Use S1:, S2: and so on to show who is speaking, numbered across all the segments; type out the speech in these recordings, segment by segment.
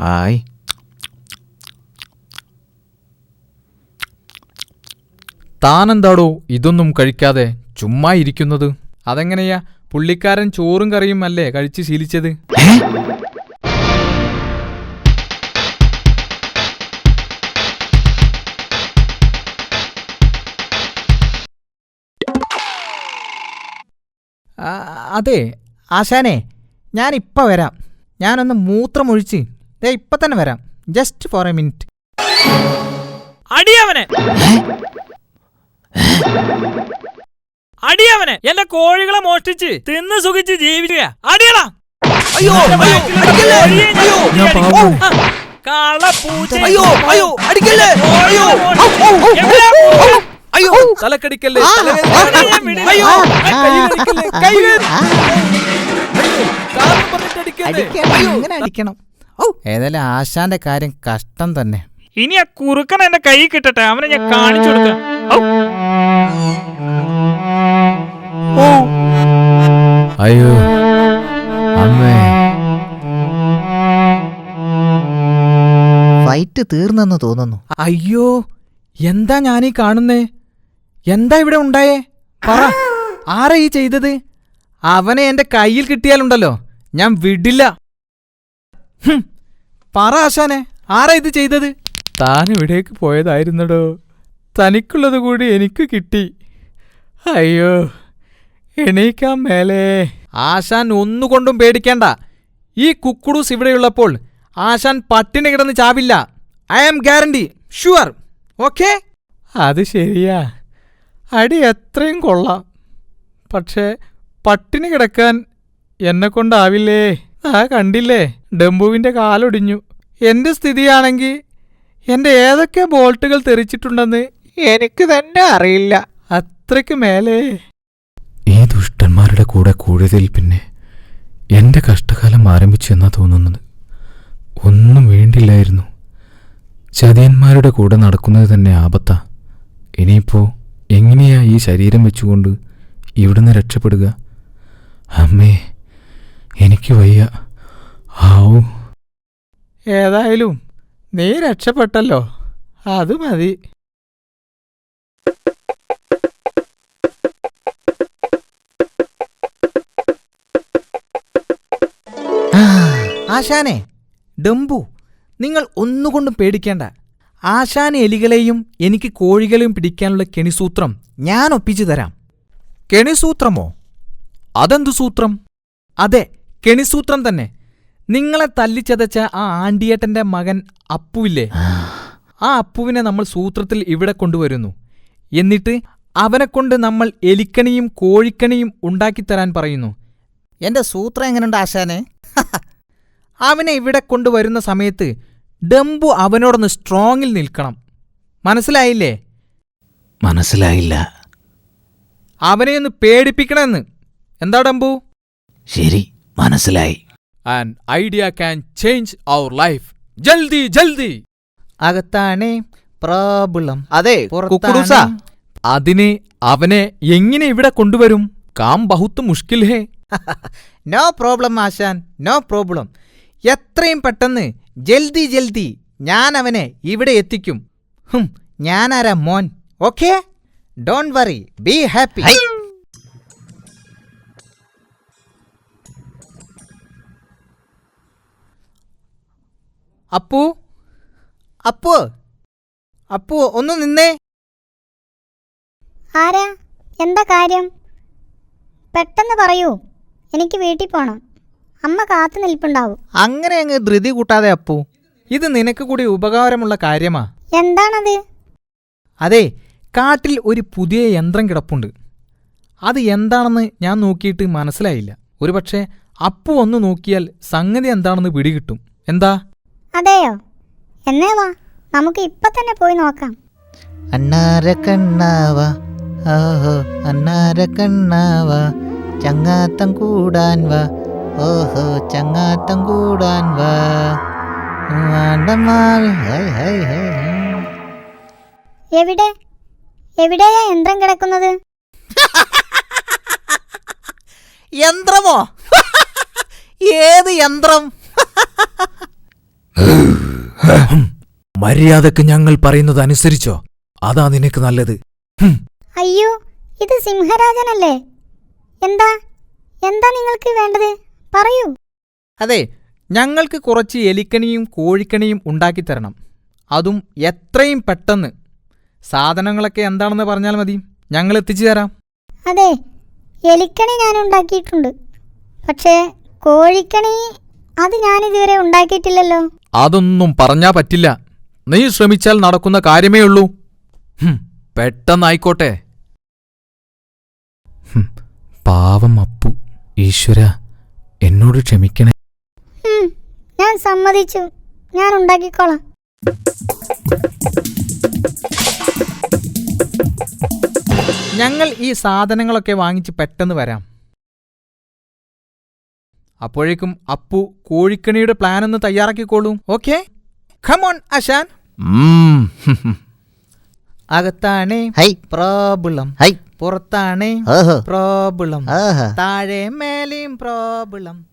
S1: Hi താനെന്താടോ ഇതൊന്നും കഴിക്കാതെ ചുമ്മാ ഇരിക്കുന്നത്? അതെങ്ങനെയാ പുള്ളിക്കാരൻ ചോറും കറിയും അല്ലേ കഴിച്ച് ശീലിച്ചത്?
S2: അതെ ആശാനെ ഞാൻ ഇപ്പം വരാം. ഞാനൊന്ന് മൂത്രമൊഴിച്ച് ദേ ഇപ്പൊ തന്നെ വരാം. ജസ്റ്റ് ഫോർ എ മിനിറ്റ്
S3: അടിയവനെ. അടിയവനെ എന്റെ കോഴികളെ മോഷ്ടിച്ച് തിന്ന് സുഖിച്ച് ജീവിക്കുക. അടിയടാ.
S2: അയ്യോ, അടിക്കല്ലേ?
S1: തലക്കടിക്കല്ലേ?
S2: അടിക്കണം? ഏതായാലും ആശാന്റെ കാര്യം കഷ്ടം തന്നെ.
S3: ഇനി ആ കുറുക്കൻ എന്റെ കൈ കിട്ടട്ടെ? അവനെ ഞാൻ കാണിച്ചു കൊടുക്കാം.
S1: അയ്യോ. അമ്മേ.
S2: ഫൈറ്റ് തീർന്നെന്ന് തോന്നുന്നു.
S1: അയ്യോ. എന്താ ഞാനീ കാണുന്നേ? എന്താ ഇവിടെ ഉണ്ടായേ? പറ. ആരാ ഈ ചെയ്തത്? അവനെ എന്റെ കയ്യിൽ കിട്ടിയാലുണ്ടല്ലോ. ഞാൻ വിടില്ല. പറ ആശാനെ ആരാ ഇത് ചെയ്തത്? താൻ ഇവിടേക്ക് പോയതായിരുന്നടോ. തനിക്കുള്ളത് കൂടി എനിക്ക് കിട്ടി. അയ്യോ എണീക്കാൻ മേലേ. ആശാൻ ഒന്നുകൊണ്ടും പേടിക്കേണ്ട. ഈ കുക്കുടൂസ് ഇവിടെയുള്ളപ്പോൾ ആശാൻ പട്ടിണി കിടന്ന് ചാവില്ല. I am guarantee sure okay അത് ശരിയാ. അടി എത്രയും കൊള്ളാം. പക്ഷേ പട്ടിണി കിടക്കാൻ എന്നെ കൊണ്ടാവില്ലേ ആ കണ്ടില്ലേ? ഡംബുവിന്റെ കാലൊടിഞ്ഞു. എന്റെ സ്ഥിതിയാണെങ്കിൽ എന്റെ ഏതൊക്കെ ബോൾട്ടുകൾ തെറിച്ചിട്ടുണ്ടെന്ന് എനിക്ക് തന്നെ അറിയില്ല. അത്രയ്ക്ക് മേലേ. ഈ ദുഷ്ടന്മാരുടെ കൂടെ കൂടിയതിൽ പിന്നെ എന്റെ കഷ്ടകാലം ആരംഭിച്ചു എന്നാ തോന്നുന്നത്? ഒന്നും വേണ്ടില്ലായിരുന്നു. ചതിയന്മാരുടെ കൂടെ നടക്കുന്നത് തന്നെ ആപത്താ. ഇനിയിപ്പോ എങ്ങനെയാ ഈ ശരീരം വെച്ചുകൊണ്ട് ഇവിടുന്ന് രക്ഷപ്പെടുക? അമ്മേ എനിക്ക് വയ്യ. ആവൂ ഏതായാലും നീ രക്ഷപ്പെട്ടല്ലോ. അത് മതി.
S2: ആ, ആശാനെ ഡംബു നിങ്ങൾ ഒന്നുകൊണ്ടും പേടിക്കേണ്ട. ആശാൻ എലികളെയും എനിക്ക് കോഴികളെയും പിടിക്കാനുള്ള കെണിസൂത്രം ഞാൻ ഒപ്പിച്ചു തരാം. കെണിസൂത്രമോ? അതെന്തു സൂത്രം? അതെ കെണിസൂത്രം തന്നെ. നിങ്ങളെ തല്ലിച്ചതച്ച ആ ആണ്ടിയേട്ടന്റെ മകൻ അപ്പുവില്ലേ? ആ. അപ്പുവിനെ നമ്മൾ സൂത്രത്തിൽ ഇവിടെ കൊണ്ടുവരുന്നു. എന്നിട്ട് അവനെക്കൊണ്ട് നമ്മൾ എലിക്കണിയും കോഴിക്കണിയും ഉണ്ടാക്കിത്തരാൻ പറയുന്നു. എന്റെ സൂത്രം എങ്ങനെയുണ്ട് ആശാനെ? അവനെ ഇവിടെ കൊണ്ടുവരുന്ന സമയത്ത് ഡംബു അവനോടൊന്ന് സ്ട്രോങ്ങിൽ നിൽക്കണം. മനസ്സിലായില്ലേ?
S4: മനസ്സിലായില്ല.
S2: അവനെ ഒന്ന് പേടിപ്പിക്കണമെന്ന്. എന്താ ഡംബു?
S4: ശരി മനസ്സിലായി.
S1: And idea can change our life ജൽദി ജൽദി.
S2: അകത്താണ് പ്രോബ്ലം. അതെ
S1: കുക്കുടൂസ. അതിന് അവനെ എങ്ങനെ ഇവിടെ കൊണ്ടുവരും? കാം ബഹുത്ത് മുഷ്കിൽ ഹേ.
S2: നോ പ്രോബ്ലം ആശാൻ നോ പ്രോബ്ലം. എത്രയും പെട്ടെന്ന് ജൽദി ജൽദി ഞാൻ അവനെ ഇവിടെ എത്തിക്കും. ഹും ഞാനാരാ മോൻ? Okay? Don't worry be happy Appu Appu Appu ഒന്ന് നിന്നേ.
S5: ആരാ? എന്താ കാര്യം? പെട്ടെന്ന് പറയൂ. എനിക്ക് വീട്ടിൽ പോണം. അമ്മ കാത്തു നിൽപ്പുണ്ടാവും.
S2: അങ്ങനെ അങ്ങ് ധൃതി കൂട്ടാതെ അപ്പു ഇത് നിനക്ക് കൂടി ഉപകാരമുള്ള കാര്യമാ.
S5: എന്താണത്?
S2: അതെ കാട്ടിൽ ഒരു പുതിയ യന്ത്രം കിടപ്പുണ്ട്. അത് എന്താണെന്ന് ഞാൻ നോക്കിയിട്ട് മനസ്സിലായില്ല. ഒരുപക്ഷെ അപ്പു ഒന്ന് നോക്കിയാൽ സംഗതി എന്താണെന്ന് പിടികിട്ടും. എന്താ?
S5: അതെയോ? എന്നേ വാ നമുക്ക് ഇപ്പൊ തന്നെ പോയി നോക്കാം.
S2: അന്നാര കണ്ണാവ ഓഹോ അന്നാര കണ്ണാവ ചങ്ങാത്തം കൂടാൻ വാ ഓഹോ ചങ്ങാത്തം കൂടാൻ വാ.
S5: എവിടെ? എവിടെയാ യന്ത്രം കിടക്കുന്നത്?
S2: യന്ത്രമോ? ഏത് യന്ത്രം?
S4: മര്യാദയ്ക്ക് ഞങ്ങൾ പറയുന്നത് അനുസരിച്ചോ അതാ നിനക്ക് നല്ലത്.
S5: അയ്യോ ഇത് സിംഹരാജനല്ലേ? എന്താ? എന്താ നിങ്ങൾക്ക് വേണ്ടത്? പറയൂ.
S2: അതെ ഞങ്ങൾക്ക് കുറച്ച് എലിക്കണിയും കോഴിക്കണിയും ഉണ്ടാക്കിത്തരണം അതും എത്രയും പെട്ടെന്ന്. സാധനങ്ങളൊക്കെ എന്താണെന്ന് പറഞ്ഞാൽ മതി. ഞങ്ങൾ എത്തിച്ചു തരാം.
S5: അതെ എലിക്കണി ഞാൻ ഉണ്ടാക്കിയിട്ടുണ്ട്. പക്ഷേ കോഴിക്കണി അത് ഞാനിതുവരെ ഉണ്ടാക്കിയിട്ടില്ലല്ലോ.
S1: അതൊന്നും പറഞ്ഞാ പറ്റില്ല. നീ ശ്രമിച്ചാൽ നടക്കുന്ന കാര്യമേ ഉള്ളൂ. പെട്ടെന്നായിക്കോട്ടെ.
S4: പാവം അപ്പു ഈശ്വര എന്നോട് ക്ഷമിക്കണേ.
S5: ഞാൻ സമ്മതിച്ചു. ഞാൻ ഉണ്ടാക്കിക്കോളാം.
S2: ഞങ്ങൾ ഈ സാധനങ്ങളൊക്കെ വാങ്ങിച്ച് പെട്ടെന്ന് വരാം. അപ്പോഴേക്കും അപ്പു കോഴിക്കണിയുടെ പ്ലാൻ ഒന്ന് തയ്യാറാക്കിക്കോളൂ. ഓക്കെ ഖമോൺ അശാൻ
S4: അകത്താണേ ഹും, ഹും.
S2: അകത്താണ്
S6: ഹൈ.
S2: പ്രോബിളം
S6: ഹൈ.
S2: പുറത്താണേ
S6: പ്രോബ്ലം
S2: പ്രോബിളം താഴെ മേലെയും പ്രോബിളം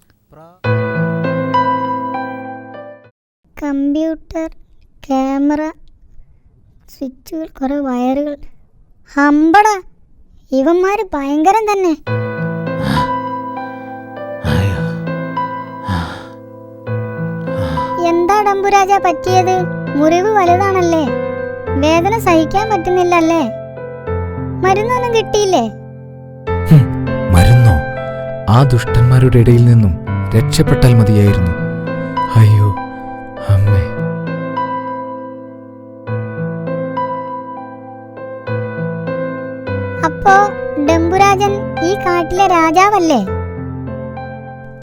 S5: കമ്പ്യൂട്ടർ ക്യാമറ സ്വിച്ചുകൾ കുറേ വയറുകൾ. ഹമ്പട. ഇവന്മാര് ഭയങ്കരം തന്നെ. ഡംബുരാജ പറ്റിയത്? മുറിവ് വലുതാണല്ലേ? വേദന സഹിക്കാൻ പറ്റുന്നില്ലല്ലേ? മരുന്നൊന്നും കിട്ടിയില്ലേ?
S4: മരുന്നോ? ആ ദുഷ്ടന്മാരുടെ ഇടയിൽ നിന്നും രക്ഷപ്പെട്ടാൽ മതിയായിരുന്നു. അയ്യോ അമ്മേ.
S5: അപ്പോ ഡംബുരാജൻ ഈ കാട്ടിലെ രാജാവല്ലേ?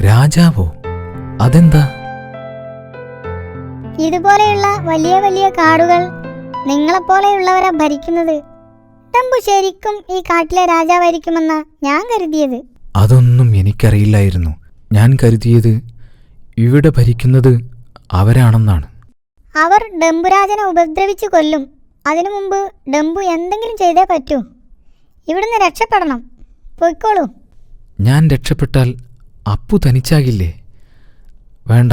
S4: രാജാവോ? അതെന്താ?
S5: ഇതുപോലെയുള്ള വലിയ വലിയ കാടുകൾ നിങ്ങളെപ്പോലെയുള്ളവരാ ഭരിക്കുന്നത്. തമ്പു ശരിക്കും ഈ കാട്ടിലെ രാജാവായിരിക്കുമെന്ന ഞാൻ കരുതിയത്.
S4: അതൊന്നും എനിക്കറിയില്ലായിരുന്നു. ഞാൻ കരുതിയത് ഇവിടെ ഭരിക്കുന്നത് അവരാണെന്നാണ്.
S5: അവർ ഡംബുരാജനെ ഉപദ്രവിച്ചു കൊല്ലും. അതിനു മുമ്പ് ഡംബു എന്തെങ്കിലും ചെയ്തേ പറ്റൂ. ഇവിടുന്ന് രക്ഷപ്പെടണം. പൊയ്ക്കോളൂ.
S4: ഞാൻ രക്ഷപ്പെട്ടാൽ അപ്പു തനിച്ചാകില്ലേ? വേണ്ട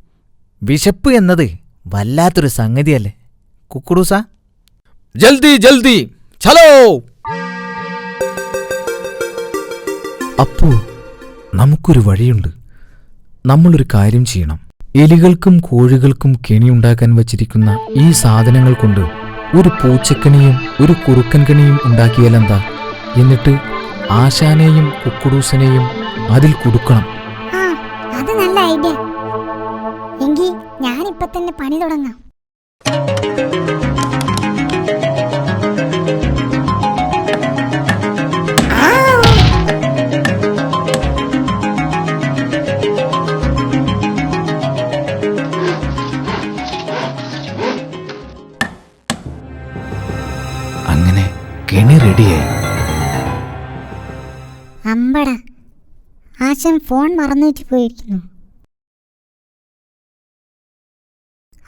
S2: വിശപ്പ് എന്നത് വല്ലാത്തൊരു സംഗതിയല്ലേ? കുക്കുറൂസ?
S1: ജൽദി ജൽദി ചലോ!
S4: അപ്പു നമുക്കൊരു വഴിയുണ്ട്. നമ്മളൊരു കാര്യം ചെയ്യണം. എലികൾക്കും കോഴികൾക്കും കെണിയുണ്ടാക്കാൻ വച്ചിരിക്കുന്ന ഈ സാധനങ്ങൾ കൊണ്ട് ഒരു പൂച്ചക്കണിയും ഒരു കുറുക്കൻ കണിയും ഉണ്ടാക്കിയാലെന്താ എന്നിട്ട് ആശാനെയും കുക്കുടൂസനെയും അതിൽ കുടുക്കണം.
S5: ആ അത് നല്ല ഐഡിയ. തന്നെ പണി തുടങ്ങാം.
S4: അങ്ങനെ കെണി റെഡിയായി.
S5: അമ്പട. ആശൻ ഫോൺ മറന്നുവെച്ച് പോയിരിക്കുന്നു.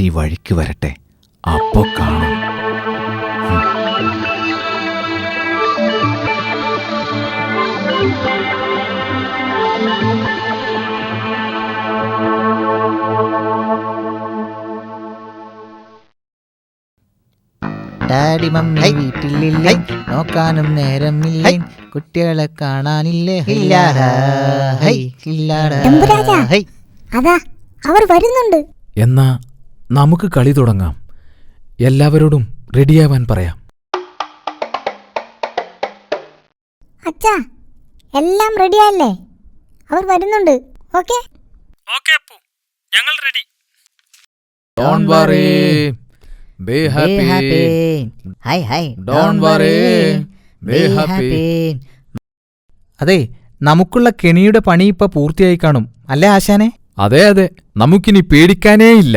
S4: ഈ വഴിക്ക് വരട്ടെ. അപ്പോൾ കാണും.
S2: ഡാഡി മമ്മി വീട്ടിലില്ലേ. നോക്കാനും നേരമില്ലേ. കുട്ടികളെ കാണാനില്ലേ.
S5: അതാ അവർ വരുന്നുണ്ട്.
S4: എന്നാ നമുക്ക് കളി തുടങ്ങാം. എല്ലാവരോടും റെഡിയാവാൻ പറയാം.
S5: അച്ഛാ എല്ലാം റെഡിയല്ലേ അവർ വരുന്നുണ്ട്. ഓക്കെ?
S3: ഓക്കെ അപ്പു. ഞങ്ങൾ ready.
S1: Don't worry be happy
S2: high ഹൈ
S1: ഡോൺ വറി ബി ഹാപ്പി
S2: അതെ നമുക്കുള്ള കെണിയുടെ പണി ഇപ്പൊ പൂർത്തിയായി കാണും. അല്ലേ ആശാനെ?
S1: അതെ അതെ. നമുക്കിനി പേടിക്കാനേ ഇല്ല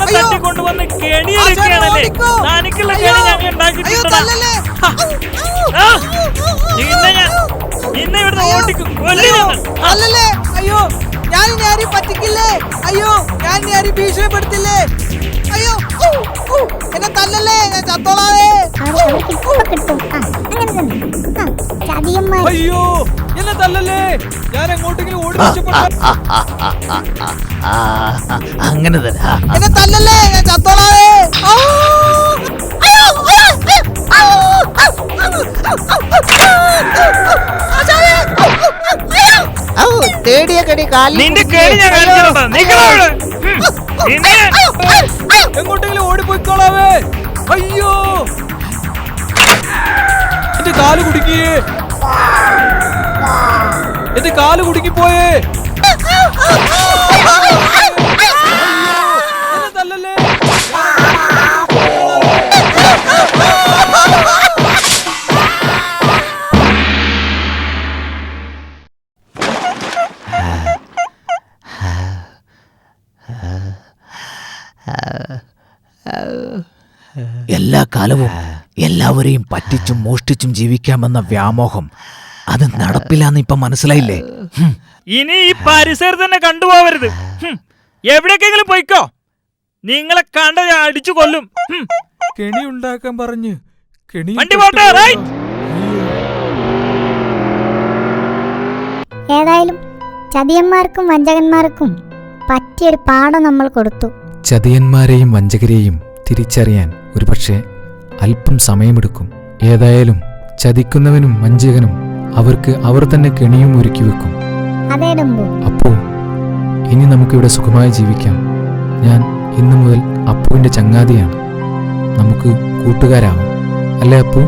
S3: ഓനെ തട്ടിക്കൊണ്ടുവന്ന് കെണിയെടുക്കുകയാണല്ലേ തനിക്കുള്ള കെണി ഞങ്ങൾ ഉണ്ടാക്കി നിന്നെ ഞാൻ നിന്നെ ഇവിടുന്ന്
S6: അല്ലല്ലേ. അയ്യോ. ഞാൻ ഇനി ആരെയും പറ്റിക്കില്ലേ അയ്യോ ഞാൻ ഇനി ആരെയും ഭീഷണിപ്പെടുത്തില്ലേ അയ്യോ എന്നെ തല്ലല്ലേ ഞാൻ ചത്തോളാവേ അയ്യോ എന്നെ തല്ലല്ലേ ഞാൻ എങ്ങോട്ടെങ്കിലും ഓടി
S4: അങ്ങനെ തന്നെ
S6: എന്നെ തല്ലല്ലേ ഞാൻ ചത്തോളാവേ
S2: തേടിയ കടി കാലിൽ
S3: നിന്റെ. കെണി ഞാൻ കാണിച്ചിട്ടുണ്ടോ. ഹും, നിന്നെ.
S6: എങ്ങോട്ടെങ്കിലും ഓടിപ്പോയിക്കോളാവേ. അയ്യോ. എന്റെ കാൽ കുടുങ്ങിയേ എന്റെ കാൽ കുടുങ്ങിപ്പോയേ.
S4: കാലവും എല്ലാവരെയും പറ്റിച്ചും മോഷ്ടിച്ചും ജീവിക്കാമെന്ന വ്യാമോഹം. അത് നടപ്പില്ലാന്ന് ഇപ്പൊ മനസ്സിലായില്ലേ?
S3: ഇനി ഈ പരിസരത്ത് തന്നെ കണ്ടുപോവരുത്. എവിടേക്കെങ്കിലും പോയിക്കോ. നിങ്ങളെ കണ്ട ഞാൻ അടിച്ചു കൊല്ലും.
S6: കെണി ഉണ്ടാക്കാൻ പറഞ്ഞ് കെണി
S3: വണ്ടി പോട്ടെ റൈറ്റ്
S5: ഏതായാലും ചതിയന്മാർക്കും വഞ്ചകന്മാർക്കും പറ്റിയൊരു പാഠം നമ്മൾ കൊടുത്തു.
S4: ചതിയന്മാരെയും വഞ്ചകരെയും തിരിച്ചറിയാൻ ഒരുപക്ഷെ അല്പം സമയമെടുക്കും. ഏതായാലും ചതിക്കുന്നവനും വഞ്ചകനും അവർക്ക് അവർ തന്നെ കെണിയും ഒരുക്കി വെക്കും. അപ്പോൾ ഇനി നമുക്കിവിടെ സുഖമായി ജീവിക്കാം. ഞാൻ ഇന്നു മുതൽ അപ്പുവിന്റെ ചങ്ങാതിയാണ്. നമുക്ക് കൂട്ടുകാരാവാം. അല്ലേ അപ്പു?